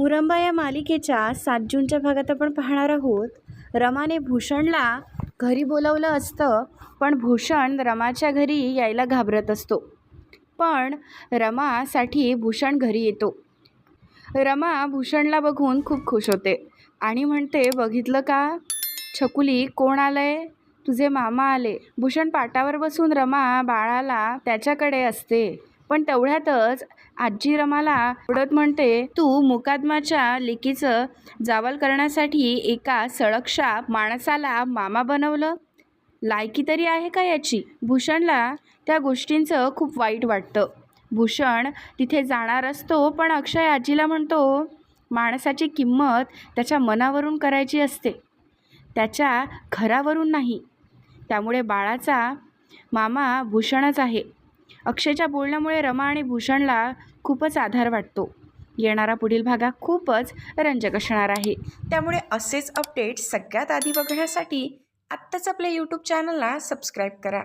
मुरंबा या मालिकेच्या सात जूनच्या भागात आपण पाहणार आहोत. रमाने भूषणला घरी बोलवलं असतं पण भूषण रमाच्या घरी यायला घाबरत असतो. पण रमासाठी भूषण घरी येतो. रमा भूषणला बघून खूप खुश होते आणि म्हणते बघितलं का? छकुली कोण आलंय? तुझे मामा आले. भूषण पाटावर बसून रमा बाळाला त्याच्याकडे असते. पण तेवढ्यातच आजी रमाला आवडत म्हणते तू मुकादमाच्या लेकीचं जावल करण्यासाठी एका सळकशा माणसाला मामा बनवलं? लायकी तरी आहे का याची? भूषणला त्या गोष्टींचं खूप वाईट वाटतं. भूषण तिथे जाणार असतो पण अक्षय आजीला म्हणतो माणसाची किंमत त्याच्या मनावरून करायची असते त्याच्या घरावरून नाही. त्यामुळे बाळाचा मामा भूषणच आहे. अक्षयच्या बोलण्यामुळे रमा आणि भूषणला खूपच आधार वाटतो. येणारा पुढील भाग खूपच रंजक असणार आहे. त्यामुळे असेच अपडेट्स सगळ्यात आधी बघण्यासाठी आत्ताच आपल्या यूट्यूब चॅनलला सबस्क्राईब करा.